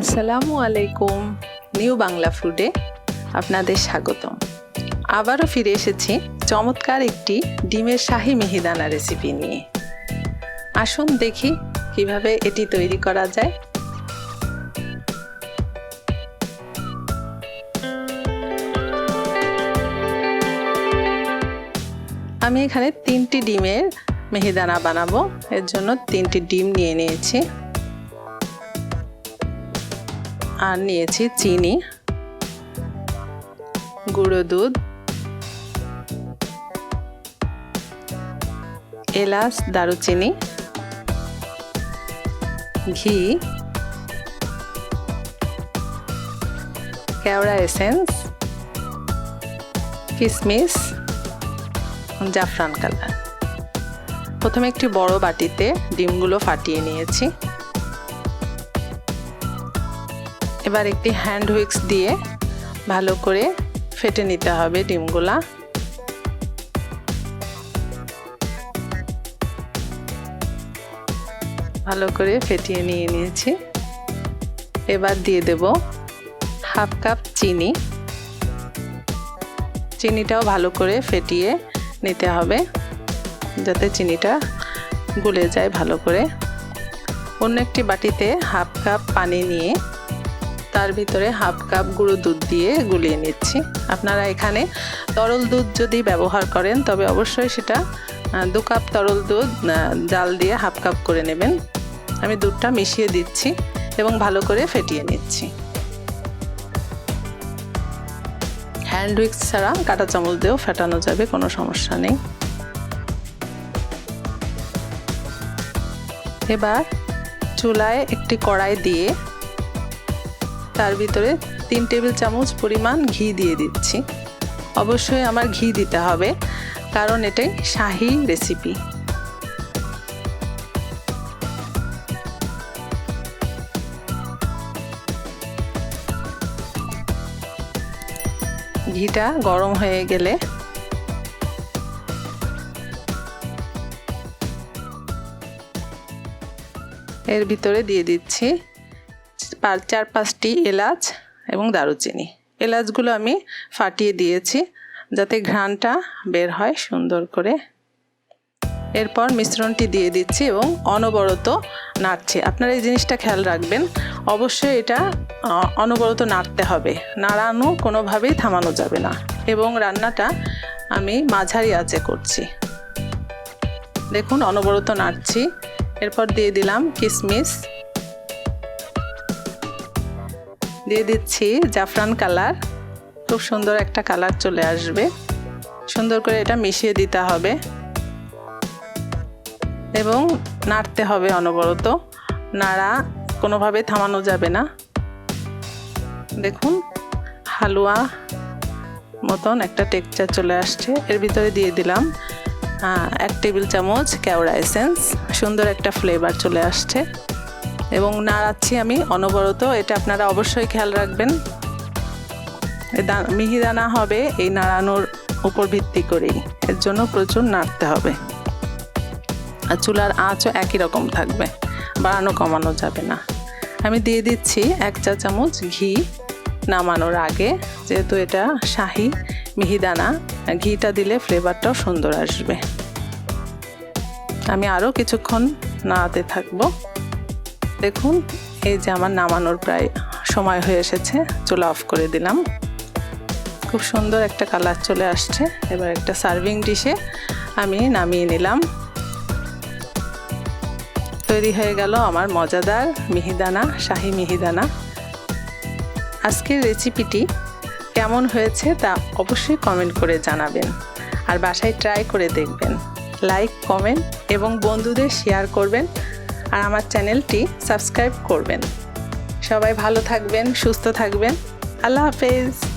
আসসালামু আলাইকুম, নিউ বাংলা ফুডে আপনাদের স্বাগতম। আবারও ফিরে এসেছি চমৎকার একটি ডিমের শাহি মিহিদানা রেসিপি নিয়ে। আসুন দেখি কীভাবে এটি তৈরি করা যায়। আমি এখানে তিনটি ডিমের মিহিদানা বানাবো। এর জন্য তিনটি ডিম নিয়ে নিয়েছি। আর নিয়েছি চিনি, গুঁড়ো দুধ, এলাচ, দারুচিনি, ঘি, কেওড়া এসেন্স কিশমিশ জাফরান কালার। প্রথমে একটি বড় বাটিতে ডিমগুলো ফাটিয়ে নিয়েছি। এবার একটি হ্যান্ড হুইক্স দিয়ে ভালো করে ফেটে নিতে হবে ডিমগুলা। ভালো করে ফেটিয়ে নিয়ে নিয়েছি। এবার দিয়ে দেব হাফ কাপ চিনি। চিনিটাও ভালো করে ফেটিয়ে নিতে হবে যাতে চিনিটা গুলে যায় ভালো করে। অন্য একটি বাটিতে হাফ কাপ পানি নিয়ে তার ভিতরে হাফ কাপ গুঁড়ো দুধ দিয়ে গুলিয়ে নিচ্ছি। আপনারা এখানে তরল দুধ যদি ব্যবহার করেন, তবে অবশ্যই সেটা দু কাপ তরল দুধ জাল দিয়ে হাফ কাপ করে নেবেন। আমি দুধটা মিশিয়ে দিচ্ছি এবং ভালো করে ফেটিয়ে নিচ্ছি। হ্যান্ড উইক্স ছাড়া কাঁটা চামচ দিয়েও ফেটানো যাবে, কোনো সমস্যা নেই। এবার চুলায় একটি কড়াই দিয়ে তার ভিতরে তিন টেবিল চামচ পরিমাণ ঘি দিয়ে দিচ্ছি। অবশ্যই আমার ঘি দিতে হবে, কারণ এটাই শাহি রেসিপি ঘিটা গরম হয়ে গেলে এর ভিতরে দিয়ে দিচ্ছি চার, পাঁচটি এলাচ এবং দারুচিনি। এলাচগুলো আমি ফাটিয়ে দিয়েছি যাতে ঘ্রাণটা বের হয় সুন্দর করে। এরপর মিশ্রণটি দিয়ে দিচ্ছি এবং অনবরত নাড়ছে। আপনারা এই জিনিসটা খেয়াল রাখবেন, অবশ্যই এটা অনবরত নাড়তে হবে। নাড়ানো কোনোভাবেই থামানো যাবে না এবং রান্নাটা আমি মাঝারি আঁচে করছি। দেখুন, অনবরত নাড়ছি। এরপর দিয়ে দিলাম কিশমিশ দিয়ে দিচ্ছি জাফরান কালার। খুব সুন্দর একটা কালার চলে আসবে। সুন্দর করে এটা মিশিয়ে দিতে হবে। এবং নাড়তে হবে অনবরত। নাড়া কোনোভাবে থামানো যাবে না। দেখুন, হালুয়া মতন একটা টেক্সচার চলে আসছে। এর ভিতরে দিয়ে দিলাম এক টেবিল চামচ কেওড়া এসেন্স। সুন্দর একটা ফ্লেভার চলে আসছে। এবং নাড়াচ্ছি আমি, অনবরত। এটা আপনারা অবশ্যই খেয়াল রাখবেন। মিহিদানা হবে এই নাড়ানোর উপর ভিত্তি করেই। এর জন্য প্রচুর নাড়তে হবে। আর চুলার আঁচও একই রকম থাকবে। বাড়ানো কমানো যাবে না। আমি দিয়ে দিচ্ছি এক চা চামচ ঘি নামানোর আগে। যেহেতু এটা শাহি মিহিদানা ঘিটা দিলে ফ্লেভারটাও সুন্দর আসবে। আমি আরও কিছুক্ষণ নাড়াতে থাকব। দেখুন, এই যে আমার নামানোর প্রায় সময় হয়ে এসেছে, চুলা অফ করে দিলাম। খুব সুন্দর একটা কালার চলে আসছে। এবার একটা সার্ভিং ডিশে আমি নামিয়ে নিলাম। তৈরি হয়ে গেল আমার মজাদার মিহিদানা, শাহি মিহিদানা। আজকের রেসিপিটি কেমন হয়েছে তা অবশ্যই কমেন্ট করে জানাবেন। আর বাসায় ট্রাই করে দেখবেন। লাইক, কমেন্ট এবং বন্ধুদের শেয়ার করবেন। আর আমার চ্যানেলটি সাবস্ক্রাইব করবেন। সবাই ভালো থাকবেন সুস্থ থাকবেন। আল্লাহ হাফেজ।